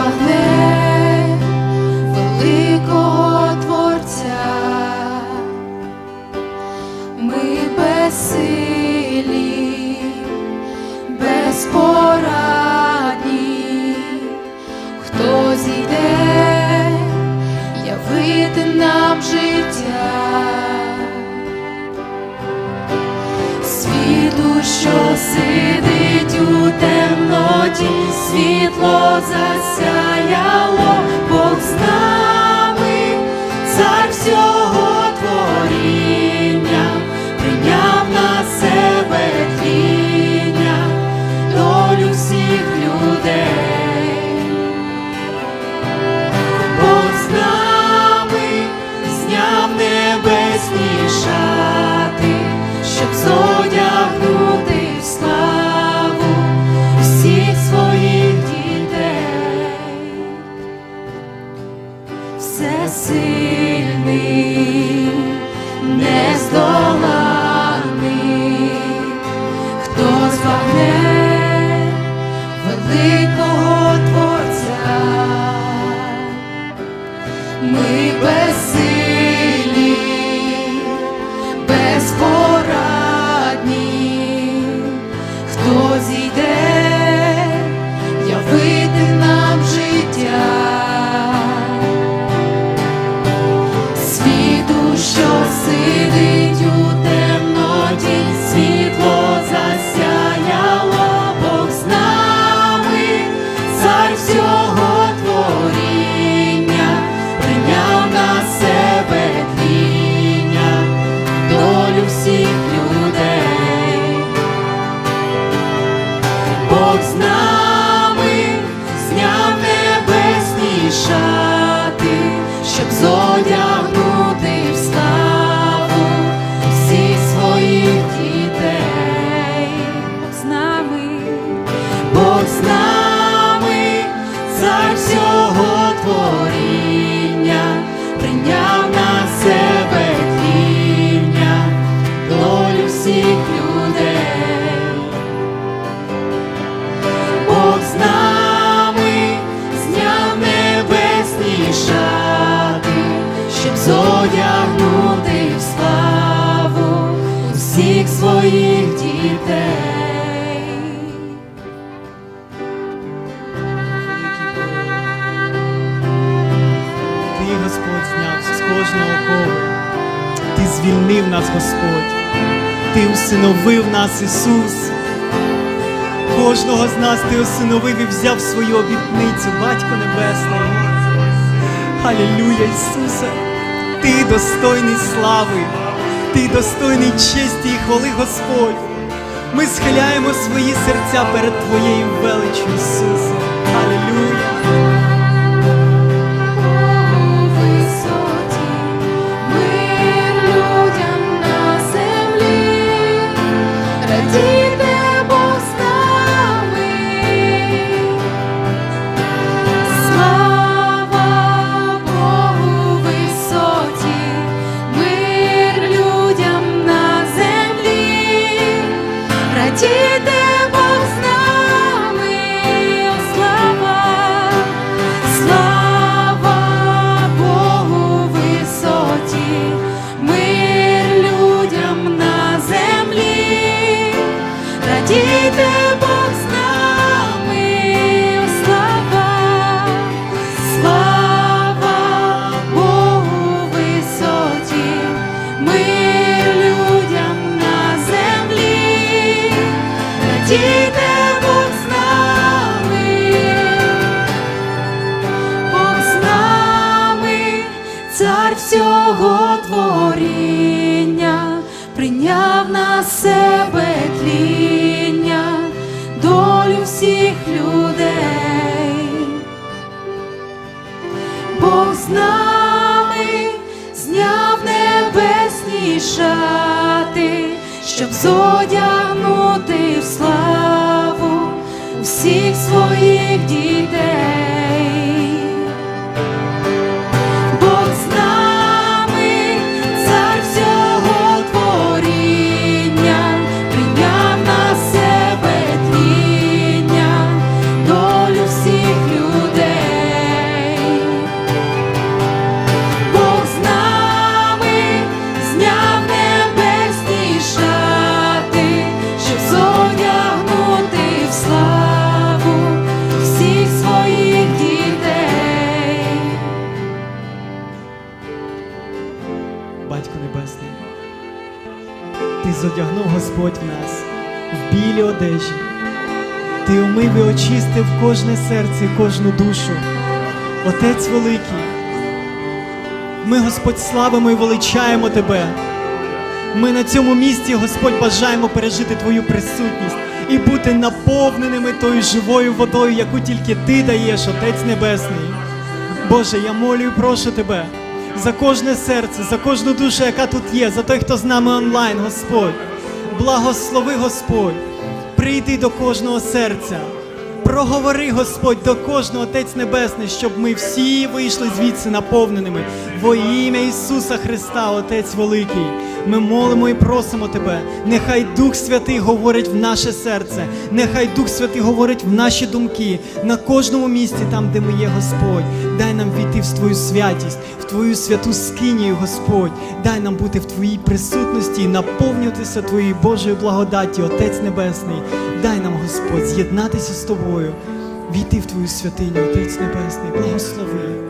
пахне великого творця, ми безсилі, безпорадні, хто зійде, явити нам життя, світу, що сидить світло засяяло, Бог з нами, цар всього творіння, прийняв на себе тління, долю всіх людей. Бог з зняв небесні Всесильний, нездоланий, Бог з своїх дітей. Ти, Господь, зняв з кожного кола. Ти звільнив нас, Господь. Ти усиновив нас, Ісус. Кожного з нас ти усиновив і взяв свою обітницю, Батько Небесний. Алілюя, Ісусе! Ти достойний слави, ти достойний честі і хвали, Господь. Ми схиляємо свої серця перед Твоєю величчю, Ісусе. Алілюя! Висоті мир людям на землі, dear. Всього творіння, прийняв на себе тління, долю всіх людей. Бог з нами зняв небесні шати, щоб зодягнути в славу всіх своїх дітей. Ти зодягнув Господь в нас в білі одежі. Ти умив і очистив кожне серце, і кожну душу. Отець великий, ми, Господь, славимо і величаємо Тебе. Ми на цьому місці, Господь, бажаємо пережити Твою присутність і бути наповненими тою живою водою, яку тільки Ти даєш, Отець Небесний. Боже, я молю і прошу Тебе за кожне серце, за кожну душу, яка тут є, за той, хто з нами онлайн, Господь. Благослови, Господь, прийди до кожного серця. Проговори, Господь, до кожного Отець Небесний, щоб ми всі вийшли звідси наповненими. Во ім'я Ісуса Христа, Отець Великий. Ми молимо і просимо Тебе. Нехай Дух Святий говорить в наше серце, нехай Дух Святий говорить в наші думки на кожному місці, там, де ми є, Господь. Дай нам війти в Твою святість, в Твою святу скинію, Господь. Дай нам бути в Твоїй присутності і наповнюватися Твоєю Божою благодаті, Отець Небесний. Дай нам, Господь, з'єднатися з Тобою, війти в Твою святиню, Отець Небесний, благослови.